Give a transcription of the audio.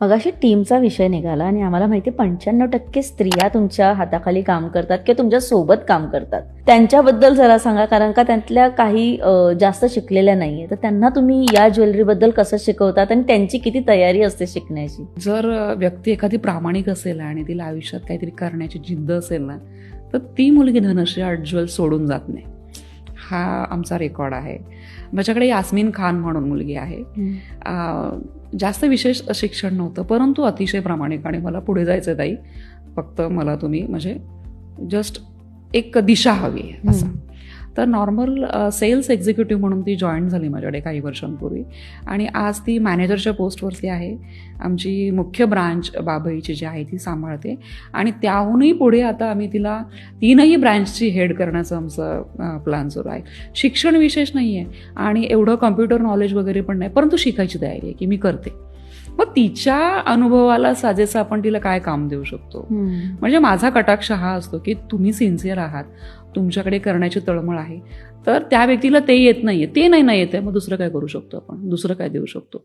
मगाशी टीमचा विषय निघाला आणि आम्हाला माहिती पंच्याण्णव टक्के स्त्रिया तुमच्या हाताखाली काम करतात किंवा तुमच्यासोबत काम करतात. त्यांच्याबद्दल जरा सांगा कारण का त्यातल्या काही जास्त शिकलेल्या नाहीये. तर त्यांना तुम्ही या ज्वेलरीबद्दल कसं शिकवतात आणि त्यांची किती तयारी असते शिकण्याची? जर व्यक्ती एखादी प्रामाणिक असेल आणि तिला आयुष्यात काहीतरी करण्याची जिद्द असेल ना तर ती मुलगी धनश्री आर्ट ज्वेल सोडून जात नाही. हा आमचा रेकॉर्ड आहे. माझ्याकडे यास्मिन खान म्हणून मुलगी आहे. जास्त विशेष शिक्षण नव्हतं परंतु अतिशय प्रामाणिक आणि मला पुढे जायचं ताई. फक्त मला तुम्ही म्हणजे जस्ट एक दिशा हवी आहे असं. तर नॉर्मल सेल्स एक्झिक्युटिव्ह म्हणून ती जॉईन झाली माझ्याकडे काही वर्षांपूर्वी. आणि आज ती मॅनेजरच्या पोस्टवरती आहे. आमची मुख्य ब्रांच बाबईची जी आहे ती सांभाळते. आणि त्याहूनही पुढे आता आम्ही तिला तीनही ब्रँचची हेड करण्याचं आमचं प्लॅन सुरू आहे. शिक्षण विशेष नाही आहे आणि एवढं कम्प्युटर नॉलेज वगैरे पण नाही. परंतु शिकायची तयारी आहे की मी करते. मग तिच्या अनुभवाला साजेसं आपण तिला काय काम देऊ शकतो? म्हणजे माझा कटाक्ष हा असतो की तुम्ही सिन्सिअर आहात. तुमच्याकडे करण्याची तळमळ आहे. तर त्या व्यक्तीला ते येत नाही आहे ते नाही ना येत आहे. मग दुसरं काय करू शकतो आपण? दुसरं काय देऊ शकतो?